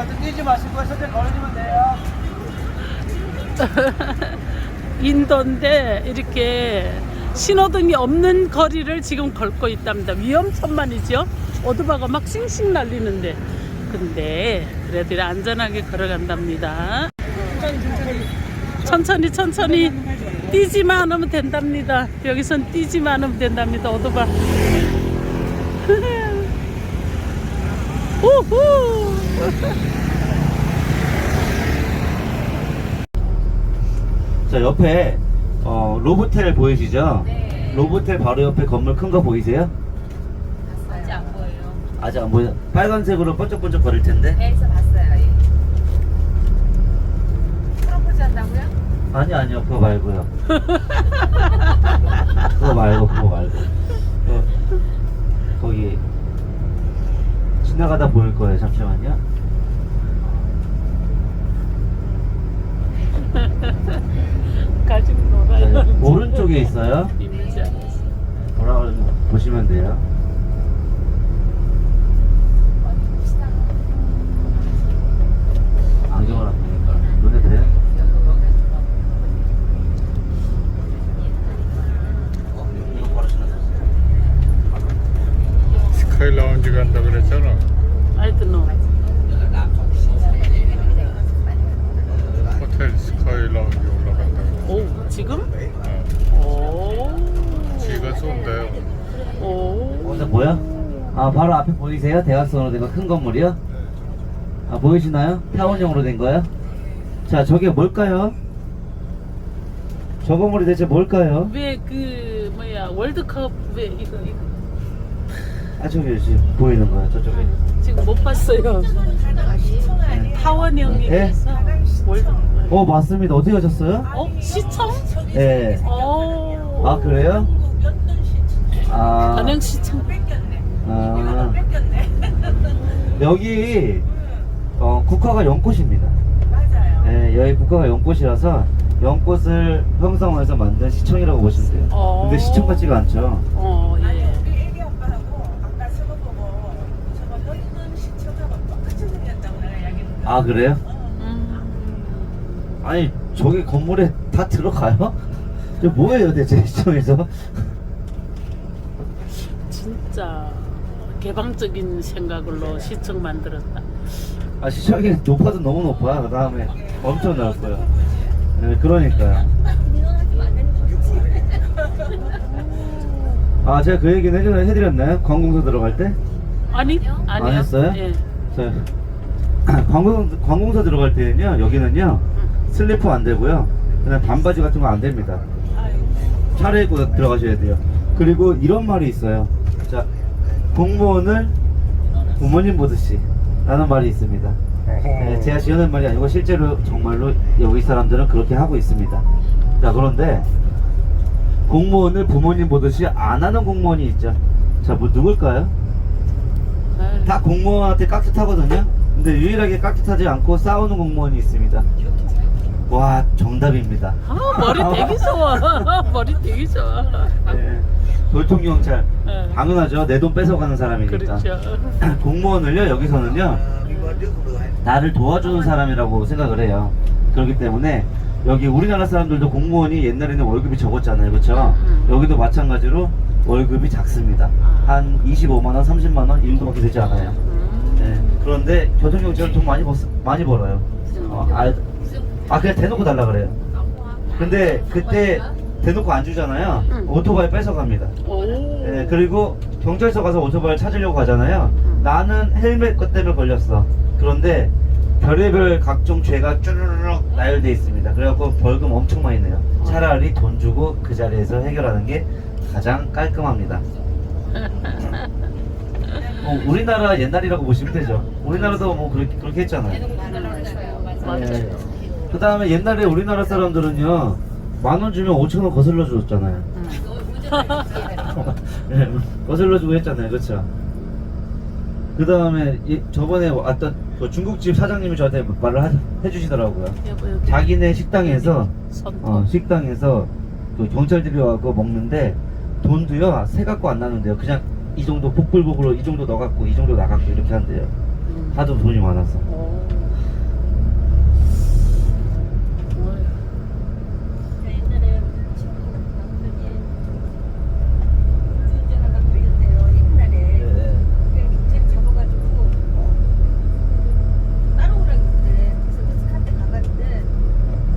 절대 뛰지 마시고 천천히 걸으시면 돼요. 인도인데 이렇게 신호등이 없는 거리를 지금 걸고 있답니다. 위험천만이죠. 오토바가 막 싱싱 날리는데. 근데 그래도 안전하게 걸어간답니다. 천천히 천천히 뛰지만 않으면 된답니다. 여기선 뛰지만 않으면 된답니다. 오토바. 우후! 자 옆에 어, 로보텔 보이시죠? 네. 로보텔 바로 옆에 건물 큰 거 보이세요? 아직 안 보여요. 아직 안 보여. 빨간색으로 번쩍번쩍 거릴 텐데. 배에서 봤어요. 예. 프로포즈 한다고요? 아니 아니요 그거 말고요. 그거 말고 그거 말고. 어, 거기 지나가다 보일 거예요. 잠시만요. 가지고 네, 놀아요. 오른쪽에 있어요. 이미지. 뭐라 보시면 돼요. 안경을 안 보니까 눈에? 어, 지나갔어. 스카이 라운지 간다 그랬잖아. I don't know. 호텔 스카이 라운지 올라간다고. 오, 지금? 어, 오. 지가 쏜대요. 오. 근데 뭐야? 아 바로 앞에 보이세요? 대각선으로 된 거 큰 건물이요? 아 보이시나요? 타원형으로 된 거요? 자 저게 뭘까요? 저 건물이 대체 뭘까요? 왜 그 뭐야 월드컵 왜 이거 이거 아 저기 지금 보이는 거야 저쪽에 지금 못 봤어요. 타원형이라서 월드컵. 어 맞습니다 어떻게 하셨어요? 어 시청? 예. 어. 아 그래요? 아, 단양 시청. 아 여기 어, 국화가 연꽃입니다. 맞아요. 예, 여기 국화가 연꽃이라서 연꽃을 형성해서 만든 시청이라고 보시면 돼요. 어. 근데 시청 같지가 않죠. 어 예. 우리 애기 아빠하고 아까 저거 보고 저거 너 있는 시청하고 똑같이 생겼다고 내가 이야기했는데 아 그래요? 음. 아니 저기 건물에 다 들어가요? 저 뭐예요 대체 시청에서? 진짜 개방적인 생각으로 시청 만들었다. 아 시청이 높아도 너무 높아. 그 다음에 엄청 넓고요. 네, 그러니까요. 아 제가 그 얘기는 해드- 해드렸나요? 관공서 들어갈 때? 아니 아니요. 안 했어요? 예. 저 관공, 관공서 들어갈 때는요 여기는요 슬리퍼 안 되고요 그냥 반바지 같은 거 안 됩니다 차려입고 들어가셔야 돼요 그리고 이런 말이 있어요 자 공무원을 부모님 보듯이 라는 말이 있습니다 네, 제가 지어낸 말이 아니고 실제로 정말로 여기 사람들은 그렇게 하고 있습니다 자 그런데 공무원을 부모님 보듯이 안 하는 공무원이 있죠 자 뭐 누굴까요? 다 공무원한테 깍듯하거든요. 근데 유일하게 깍듯하지 않고 싸우는 공무원이 있습니다. 와 정답입니다. 아, 머리 되게 좋아. 머리 되게 좋아. 네. 교통경찰 네. 당연하죠. 내 돈 뺏어가는 사람이니까. 그렇죠. 공무원을요 여기서는요 나를 도와주는 사람이라고 생각을 해요. 그렇기 때문에 여기 우리나라 사람들도 공무원이 옛날에는 월급이 적었잖아요, 그렇죠? 음. 여기도 마찬가지로 월급이 작습니다. 한 25만 원, 30만 원 이 정도밖에 되지 않아요. 음. 네. 그런데 교통경찰은 돈 많이 벌 많이 벌어요. 어, 아, 아 그냥 대놓고 달라 그래요. 근데 그때 대놓고 안 주잖아요. 응. 오토바이 뺏어갑니다. 오. 네, 그리고 경찰서 가서 오토바이 찾으려고 가잖아요. 응. 나는 헬멧 것 때문에 걸렸어. 그런데 별의별 각종 죄가 쭈르륵 나열돼 있습니다. 그래갖고 벌금 엄청 많이 내요. 차라리 돈 주고 그 자리에서 해결하는 게 가장 깔끔합니다. 뭐 우리나라 옛날이라고 보시면 되죠. 우리나라도 뭐 그렇게, 그렇게 했잖아요. 맞아요. 그 다음에 옛날에 우리나라 사람들은요 만 원 주면 5천 원 거슬러 줬잖아요. 네, 거슬러 주고 했잖아요, 그렇죠? 그 다음에 저번에 왔던 그 중국집 사장님이 저한테 말을 하- 해주시더라고요. 자기네 식당에서. 어, 식당에서 그 경찰들이 와서 먹는데 돈도요 세 갖고 안 나는데요. 그냥 이 정도 복불복으로 이 정도 넣어갖고 이 정도 나갖고 이렇게 한대요. 음. 하도 돈이 많아서. 오. 어휴. 옛날에 친구 남편이 운전하다 걸렸대요. 옛날에. 네. 경찰 잡아가지고 따라오라 그랬대. 그래서 흑스한테 가봤는데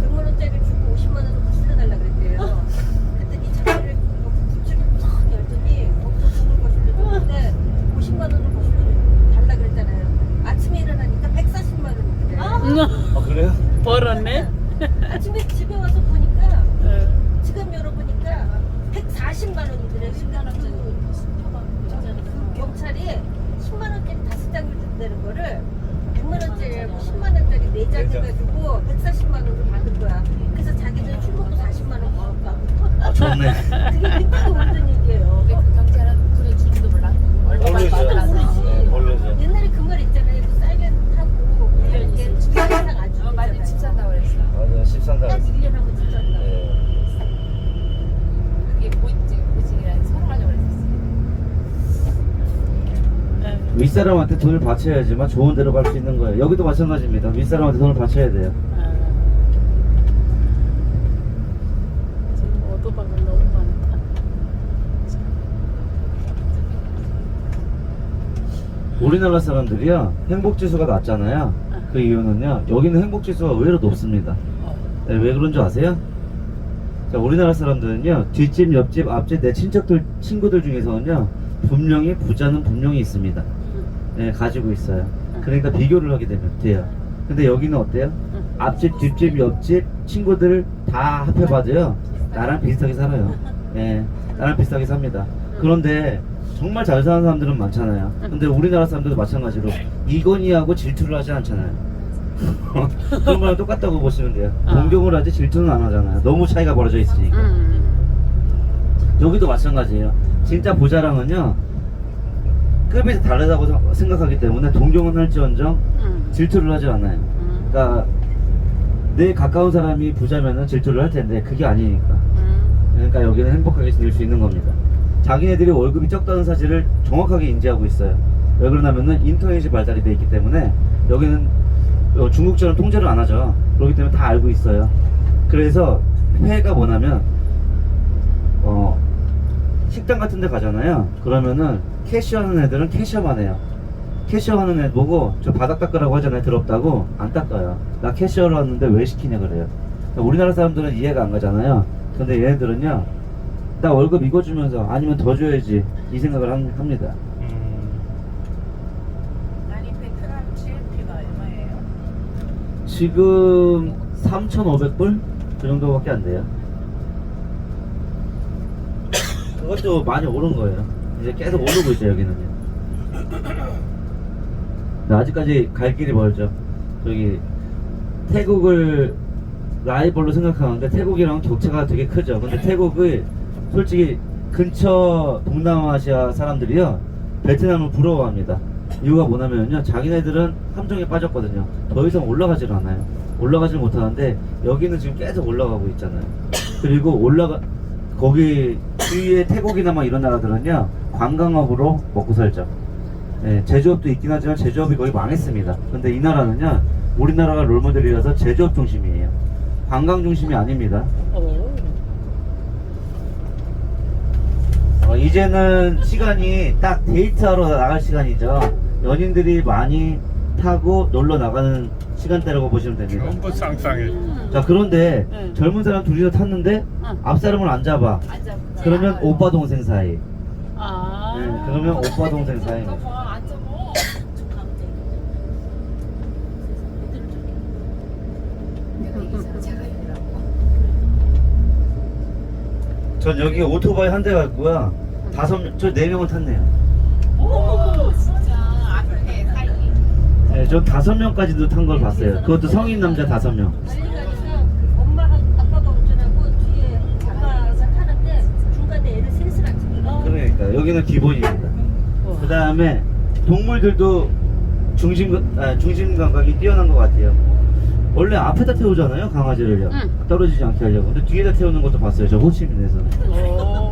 100만 원짜리 주고 50만 원을 거실러달라 그랬대요. 그랬더니 자기를 부축을 탁 열더니 거기서 돈을 거실러줬는데 50만 원을 거실러 달라 그랬잖아요. 아침에 일어나니까 140만 원이래. 아 그래요? 벌었네. 아침에 집에 와서 보니까 네. 지갑 열어보니까 140만 원이더래. 그러니까 그, 그 경찰이 10만 원짜리 다섯 장을 준다는 거를 100만 원짜리하고 10만 원짜리 네 장 해가지고 140만 원을 받은 거야. 그래서 자기는 술 먹고 40만 원 벌었다고. 아 좋네. 그게 굉장히 오래된 얘기예요. 그 경찰은 그래 줄지도 몰라. 얼마나 모르죠. 많이 모르지. 네, 모르죠. 옛날에 그 말 있잖아요. 그 사이렌 타고 이렇게 집사상 아주 어, 맞아 집 산다고 그랬어. 맞아 13달. 딱 1년 하면 집 산다. 그게 보증 보증이라는 서로 가지고 그랬었어. 네. 윗사람한테 돈을 바쳐야지만 좋은 데로 갈 수 있는 거예요. 여기도 마찬가지입니다. 윗사람한테 돈을 바쳐야 돼요. 아. 우리나라 사람들이요 행복 지수가 낮잖아요. 그 이유는요 여기는 행복 지수가 의외로 높습니다. 어. 네, 왜 그런 줄 아세요? 자, 우리나라 사람들은요 뒷집, 옆집, 앞집 내 친척들 친구들 중에서는요 분명히 부자는 분명히 있습니다. 네, 가지고 있어요. 그러니까 비교를 하게 되면 돼요. 근데 여기는 어때요? 앞집, 뒷집, 옆집 친구들 다 합해봐도요 나랑 비슷하게 살아요. 예, 나랑 비슷하게 삽니다. 그런데 정말 잘 사는 사람들은 많잖아요. 근데 우리나라 사람들도 마찬가지로 이건희하고 질투를 하지 않잖아요. 그런 거랑 똑같다고 보시면 돼요. 아. 동경을 하지 질투는 안 하잖아요. 너무 차이가 벌어져 있으니까. 음. 여기도 마찬가지예요. 진짜 부자랑은요 급이 다르다고 생- 생각하기 때문에 동경은 할지언정 음. 질투를 하지 않아요. 음. 그러니까 내 가까운 사람이 부자면은 질투를 할 텐데 그게 아니니까. 음. 그러니까 여기는 행복하게 지낼 수 있는 겁니다. 자기네들이 월급이 적다는 사실을 정확하게 인지하고 있어요. 왜 그러냐면은 인터넷이 발달이 돼 있기 때문에 여기는 어, 중국처럼 통제를 안 하죠. 그렇기 때문에 다 알고 있어요. 그래서 회가 뭐냐면 어 식당 같은 데 가잖아요. 그러면은 캐시하는 애들은 캐셔만 해요. 캐셔 하는 애 보고 저 바닥 닦으라고 하잖아요. 더럽다고 안 닦아요. 나 캐셔를 하는데 왜 시키냐 그래요. 그러니까 우리나라 사람들은 이해가 안 가잖아요. 근데 얘네들은요. 나 월급 이거 주면서 아니면 더 줘야지 이 생각을 합- 합니다. 음, 아니 베트남 GMP가 얼마예요? 지금 3,500불 그 정도밖에 안 돼요. 그것도 많이 오른 거예요. 이제 계속 오르고 있어요 여기는요. 근데 아직까지 갈 길이 멀죠. 저기 태국을 라이벌로 생각하는데 태국이랑 격차가 되게 크죠. 근데 태국을 솔직히 근처 동남아시아 사람들이요 베트남을 부러워합니다. 이유가 뭐냐면요 자기네들은 함정에 빠졌거든요. 더 이상 올라가질 않아요. 올라가질 못하는데 여기는 지금 계속 올라가고 있잖아요. 그리고 올라가 거기 주위에 태국이나 막 이런 나라들은요 관광업으로 먹고 살죠. 예, 제조업도 있긴 하지만 제조업이 거의 망했습니다. 근데 이 나라는요 우리나라가 롤모델이라서 제조업 중심이에요. 관광 중심이 아닙니다. 오. 어, 이제는 시간이 딱 데이트하러 나갈 시간이죠. 연인들이 많이 타고 놀러 나가는 시간대라고 보시면 됩니다. 전부 쌍쌍해. 자 그런데 네. 젊은 사람 둘이서 탔는데 응. 앞 사람을 안 잡아. 안 잡고. 그러면 오빠 동생 사이. 아. 네, 그러면 오빠 동생. 안. 자가용이라고. 전 여기 오토바이 한대 갔고요. 다섯 명, 저네 명을 탔네요. 오 진짜 앞에 사이. 네, 저 다섯 명까지도 탄 걸 봤어요. 그것도 성인 남자 다섯 명. 그러니까 여기는 기본입니다. 그 다음에 동물들도 중심 아, 중심 감각이 뛰어난 것 같아요. 원래 앞에다 태우잖아요 강아지를요. 응. 떨어지지 않게 하려고. 근데 뒤에다 태우는 것도 봤어요. 저 호치민에서. 오.